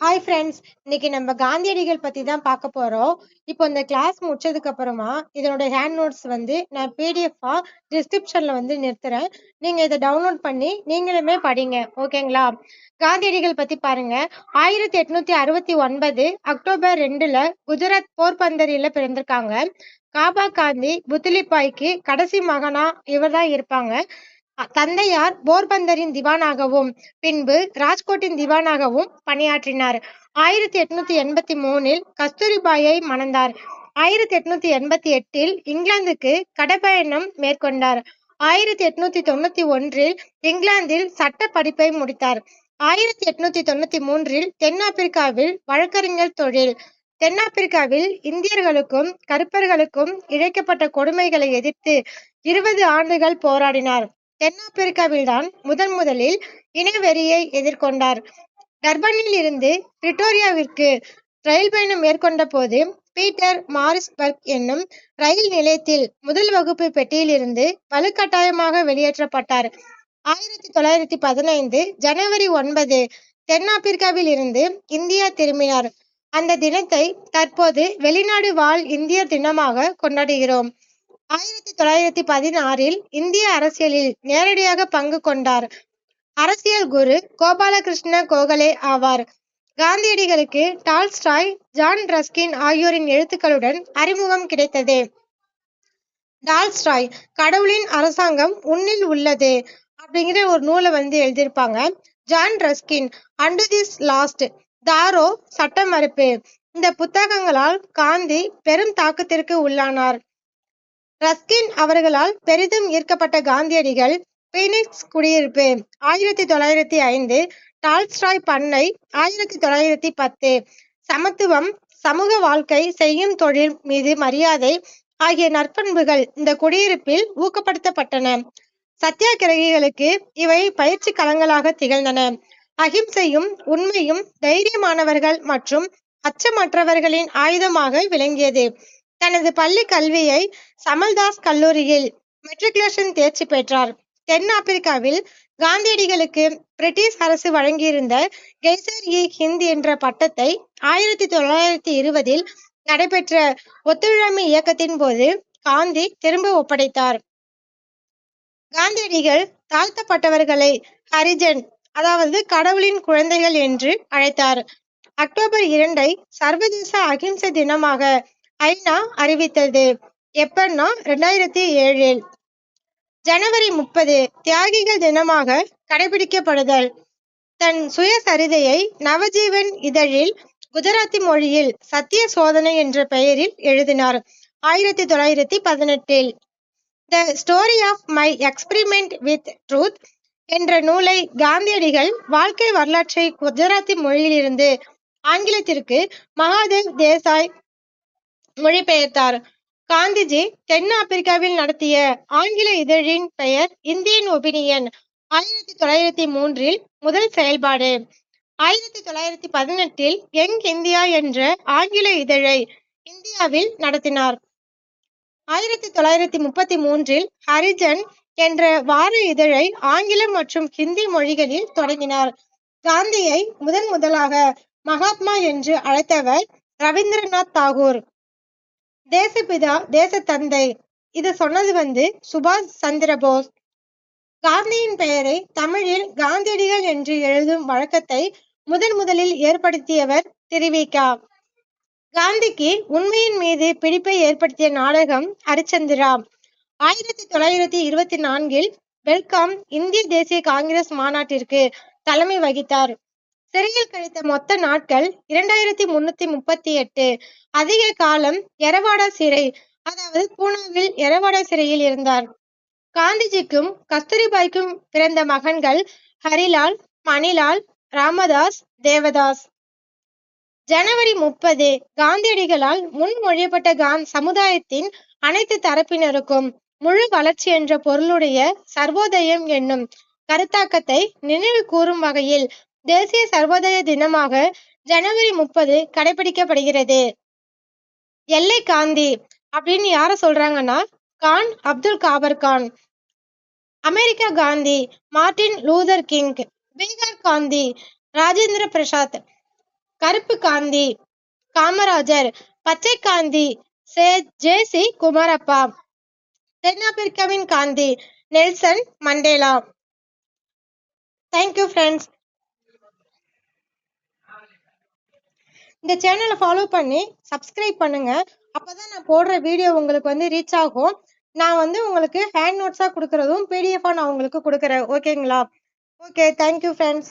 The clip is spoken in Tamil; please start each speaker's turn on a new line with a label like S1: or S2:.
S1: ஹாய் ஃப்ரெண்ட்ஸ் இன்னைக்கு நம்ம காந்தியடிகள் பற்றி தான் பார்க்க போறோம். இப்போ இந்த கிளாஸ் முடிச்சதுக்கு அப்புறமா இதனோட ஹேண்ட் நோட்ஸ் வந்து நான் பிடிஎஃபாக டிஸ்கிரிப்ஷனில் வந்து நிறுத்துறேன். நீங்க இதை டவுன்லோட் பண்ணி நீங்களுமே படிங்க ஓகேங்களா? காந்தியடிகள் பத்தி பாருங்க. ஆயிரத்தி எட்நூத்தி அறுபத்தி ஒன்பது அக்டோபர் ரெண்டுல குஜராத் போர்பந்தரியில் பிறந்திருக்காங்க. காபா காந்தி புத்திலிப்பாய்க்கு கடைசி மகனா இவர் தான் இருப்பாங்க. தந்தையார் போர்பந்தரின் திவானாகவும் பின்பு ராஜ்கோட்டின் திவானாகவும் பணியாற்றினார். ஆயிரத்தி எட்நூத்தி எண்பத்தி மூணில் கஸ்தூரிபாயை மணந்தார். ஆயிரத்தி எட்நூத்தி எண்பத்தி எட்டில் இங்கிலாந்துக்கு கடப்பயணம் மேற்கொண்டார். ஆயிரத்தி எட்நூத்தி தொண்ணூத்தி ஒன்றில் இங்கிலாந்தில் சட்ட படிப்பை முடித்தார். ஆயிரத்தி எட்நூத்தி தொண்ணூத்தி மூன்றில் தென்னாப்பிரிக்காவில் வழக்கறிஞர் தொழில். தென்னாப்பிரிக்காவில் இந்தியர்களுக்கும் கருப்பர்களுக்கும் இழைக்கப்பட்ட கொடுமைகளை எதிர்த்து இருபது ஆண்டுகள் போராடினார். தென்னாப்பிரிக்காவில்தான் முதன் முதலில் இனவெறியை எதிர்கொண்டார். டர்பனில் இருந்து பிரிட்டோரியாவிற்கு ரயில் பயணம் மேற்கொண்ட போது பீட்டர் மாரிஸ்பர்க் என்னும் ரயில் நிலையத்தில் முதல் வகுப்பு பெட்டியிலிருந்து வலுக்கட்டாயமாக வெளியேற்றப்பட்டார். ஆயிரத்தி தொள்ளாயிரத்தி பதினைந்து ஜனவரி ஒன்பது தென்னாப்பிரிக்காவில் இருந்து இந்தியா திரும்பினார். அந்த தினத்தை தற்போது வெளிநாடு வாழ் இந்தியர் தினமாக கொண்டாடுகிறோம். ஆயிரத்தி தொள்ளாயிரத்தி பதினாறில் இந்திய அரசியலில் நேரடியாக பங்கு கொண்டார். அரசியல் குரு கோபாலகிருஷ்ண கோகலே ஆவார். காந்தியடிகளுக்கு டால்ஸ்டாய் ஜான் ரஸ்கின் ஆகியோரின் எழுத்துக்களுடன் அறிமுகம் கிடைத்தது. டால்ஸ்டாய் கடவுளின் அரசாங்கம் உன்னில் உள்ளது அப்படிங்கிற ஒரு நூலை வந்து எழுதியிருப்பாங்க. John Ruskin unto this last Thoreau சட்ட மறுப்பு இந்த புத்தகங்களால் காந்தி பெரும் தாக்கத்திற்கு உள்ளானார். ரஸ்கின் அவர்களால் பெரிதும் ஈர்க்கப்பட்ட காந்தியடிகள் பீனிக்ஸ் குடியிருப்பு. ஆயிரத்தி தொள்ளாயிரத்தி ஐந்து டால்ஸ்டாய் பண்ணை ஆயிரத்தி தொள்ளாயிரத்தி பத்து. சமத்துவம் சமூக வாழ்க்கை செய்யும் தொழில் மீது மரியாதை ஆகிய நற்பண்புகள் இந்த குடியிருப்பில் ஊக்கப்படுத்தப்பட்டன. சத்தியாகிரகிகளுக்கு இவை பயிற்சி களங்களாக திகழ்ந்தன. அகிம்சையும் உண்மையும் தைரியமானவர்கள் மற்றும் அச்சமற்றவர்களின் ஆயுதமாக விளங்கியது. தனது பள்ளி கல்வியை சமல்தாஸ் கல்லூரியில் மெட்ரிகுலேஷன் தேர்ச்சி பெற்றார். தென்னாப்பிரிக்காவில் காந்தியடிகளுக்கு பிரிட்டிஷ் அரசு வழங்கியிருந்த கெய்சர் இ ஹிந்த் என்ற பட்டத்தை ஆயிரத்தி தொள்ளாயிரத்தி இருபதில் நடைபெற்ற ஒத்துழைமை இயக்கத்தின் போது காந்தி திரும்ப ஒப்படைத்தார். காந்தியடிகள் தாழ்த்தப்பட்டவர்களை ஹரிஜன் அதாவது கடவுளின் குழந்தைகள் என்று அழைத்தார். அக்டோபர் இரண்டை சர்வதேச அகிம்சை தினமாக ஐநா அறிவித்தது. எப்பன்னா ரெண்டாயிரத்தி ஏழில் ஜனவரி முப்பது தியாகிகள் தினமாக கடைபிடிக்கப்படுதல். தன் சுயசரிதையை நவஜீவன் இதழில் குஜராத்தி மொழியில் சத்திய சோதனை என்ற பெயரில் எழுதினார். ஆயிரத்தி தொள்ளாயிரத்தி பதினெட்டில் the story of my experiment with truth என்ற நூலை காந்தியடிகள் வாழ்க்கை வரலாற்றை குஜராத்தி மொழியிலிருந்து ஆங்கிலத்திற்கு மகாதேவ் தேசாய் மொழிபெயர்த்தார். காந்திஜி தென் ஆப்பிரிக்காவில் நடத்திய ஆங்கில இதழின் பெயர் இந்தியன் ஒபினியன். ஆயிரத்தி தொள்ளாயிரத்தி மூன்றில் முதல் செயல்பாடு. ஆயிரத்தி தொள்ளாயிரத்தி பதினெட்டில் யங் இந்தியா என்ற ஆங்கில இதழை இந்தியாவில் நடத்தினார். ஆயிரத்தி தொள்ளாயிரத்தி முப்பத்தி மூன்றில் ஹரிஜன் என்ற வார இதழை ஆங்கிலம் மற்றும் ஹிந்தி மொழிகளில் தொடங்கினார். காந்தியை முதன் முதலாக மகாத்மா என்று அழைத்தவர் ரவீந்திரநாத் தாகூர். தேசப்பிதா தேச தந்தை இது சொன்னது வந்து சுபாஷ் சந்திர போஸ். காந்தியின் பெயரை தமிழில் காந்தியடிகள் என்று எழுதும் வழக்கத்தை முதன் முதலில் ஏற்படுத்தியவர் திருவிகா காந்திக்கு உண்மையின் மீது பிடிப்பை ஏற்படுத்திய நாடகம் ஹரிச்சந்திரா. ஆயிரத்தி தொள்ளாயிரத்தி இருபத்தி நான்கில் வெல்கம் இந்திய தேசிய காங்கிரஸ் மாநாட்டிற்கு தலைமை வகித்தார். சிறையில் கழித்த மொத்த நாட்கள் இரண்டாயிரத்தி முன்னூத்தி முப்பத்தி எட்டு. அதிக காலம் எரவாடா சிறை அதாவது பூனாவில் எரவாடா சிறையில் இருந்தார். காந்திஜிக்கும் கஸ்தூரிபாய்க்கும் பிறந்த மகன்கள் ஹரிலால் மணிலால் ராமதாஸ் தேவதாஸ். ஜனவரி முப்பது காந்தியடிகளால் முன்மொழியப்பட்ட காந் சமுதாயத்தின் அனைத்து தரப்பினருக்கும் முழு வளர்ச்சி என்ற பொருளுடைய சர்வோதயம் என்னும் கருத்தாக்கத்தை நினைவு கூறும் வகையில் தேசிய சர்வோதய தினமாக ஜனவரி முப்பது கடைபிடிக்கப்படுகிறது. எல்லை காந்தி அப்படின்னு யார சொல்றாங்கன்னா Khan Abdul Ghaffar Khan. America Gandhi Martin Luther King Bihar Gandhi Rajendra Prasad கருப்பு காந்தி காமராஜர் பச்சை காந்தி சே ஜே சி குமாரப்பா தென்னாப்பிரிக்காவின் Gandhi Nelson Mandela. Thank you friends இந்த சேனலை ஃபாலோ பண்ணி சப்ஸ்கிரைப் பண்ணுங்க. அப்பதான் நான் போடுற வீடியோ உங்களுக்கு வந்து ரீச் ஆகும். நான் வந்து உங்களுக்கு ஹேண்ட் நோட்ஸாக கொடுக்குறதும் பிடிஎஃபாக நான் உங்களுக்கு கொடுக்குறேன். ஓகேங்களா ஓகே தேங்க்யூ ஃப்ரெண்ட்ஸ்